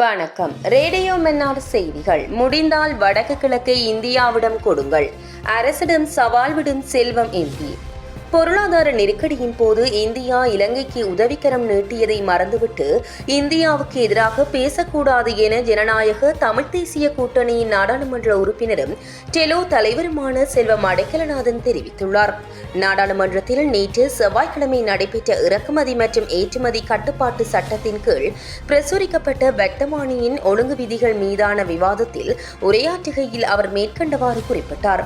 வணக்கம். ரேடியோ மன்னார் செய்திகள். முடிந்தால் வடக்கு கிழக்கை இந்தியாவிடம் கொடுங்கள். அரசிடம் சவால் விடும் செல்வம் எம்பி. பொருளாதார நெருக்கடியின் போது இந்தியா இலங்கைக்கு உதவிக்கரம் நீட்டியதை மறந்துவிட்டு இந்தியாவுக்கு எதிராக பேசக்கூடாது என ஜனநாயக தமிழ் தேசிய கூட்டணியின் நாடாளுமன்ற உறுப்பினரும் டெலோ தலைவருமான செல்வம் அடைக்கலநாதன் தெரிவித்துள்ளார். நாடாளுமன்றத்தில் நேற்று செவ்வாய்க்கிழமை நடைபெற்ற இறக்குமதி மற்றும் ஏற்றுமதி கட்டுப்பாட்டு சட்டத்தின் கீழ் பிரசுரிக்கப்பட்ட வர்த்தமானியின் ஒழுங்கு விதிகள் மீதான விவாதத்தில் உரையாற்றுகையில் அவர் மேற்கண்டவாறு குறிப்பிட்டார்.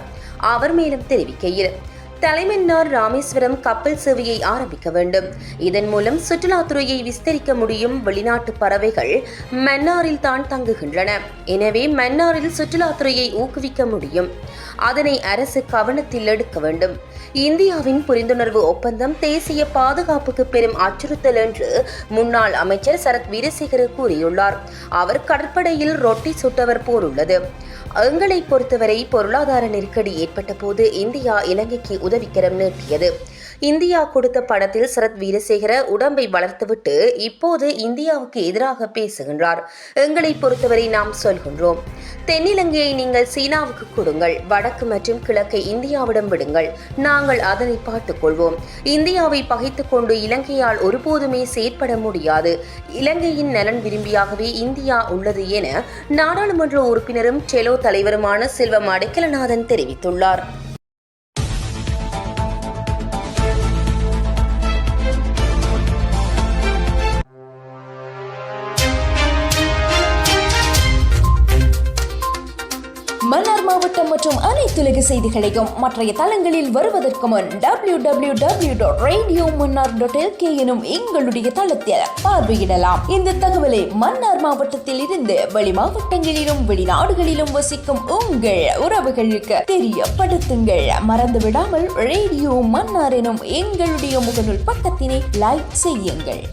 அவர் மேலும் தெரிவிக்கையில் தலைமன்னார் ராமேஸ்வரம் கப்பல் சேவையை ஆரம்பிக்க வேண்டும். இதன் மூலம் சுற்றுலாத்துறையை விஸ்தரிக்க முடியும் வெளிநாட்டு பறவைகள் மன்னாரில் தான் தங்குகின்றன. எனவே மன்னாரில் சுற்றுலாத்துறையை ஊக்குவிக்க முடியும். அதனை அரசு கவனத்தில் எடுக்க வேண்டும். இந்தியாவின் புரிந்துணர்வு ஒப்பந்தம் தேசிய பாதுகாப்புக்கு பெரும் அச்சுறுத்தல் என்று முன்னாள் அமைச்சர் சரத் வீரசேகர கூறியுள்ளார். அவர் கடற்படையில் ரொட்டி சுட்டவர் போல் உள்ளது. எங்களை பொறுத்தவரை பொருளாதார நெருக்கடி ஏற்பட்ட போது இந்தியா இலங்கைக்கு உதவிக்கரம் நீட்டியது. இந்தியா கொடுத்த பணத்தில் சரத் வீரசேகர உடம்பை வளர்த்துவிட்டு இப்போது இந்தியாவுக்கு எதிராக பேசுகின்றார். எங்களை பொறுத்தவரை நாம் சொல்கின்றோம். தென்னிலங்கையை நீங்கள் சீனாவுக்கு கொடுங்கள். வடக்கு மற்றும் கிழக்கை இந்தியாவிடம் விடுங்கள். நாங்கள் அதனை பார்த்துக் கொள்வோம் இந்தியாவை பகைத்துக் கொண்டு இலங்கையால் ஒருபோதுமே செயற்பட முடியாது. இலங்கையின் நலன் விரும்பியாகவே இந்தியா உள்ளது என நாடாளுமன்ற உறுப்பினரும் டெலோ தலைவருமான செல்வம் அடைக்கலநாதன் தெரிவித்துள்ளார். மாவட்டம் மற்றும் அனைத்துலக செய்திகளையும் மற்றைய தளங்களில் வருவதற்கு முன் W W W dot radio Mannar dot LK எனும் எங்களுடைய தளத்தில் பார்வையிடலாம். இந்த தகவலை மன்னார் மாவட்டத்தில் இருந்து வெளி மாவட்டங்களிலும் வெளிநாடுகளிலும் வசிக்கும் உங்கள் உறவுகளுக்கு தெரியப்படுத்துங்கள். மறந்து விடாமல் ரேடியோ மன்னார் எனும் எங்களுடைய முகநூல் பக்கத்தினை லைக் செய்யுங்கள்.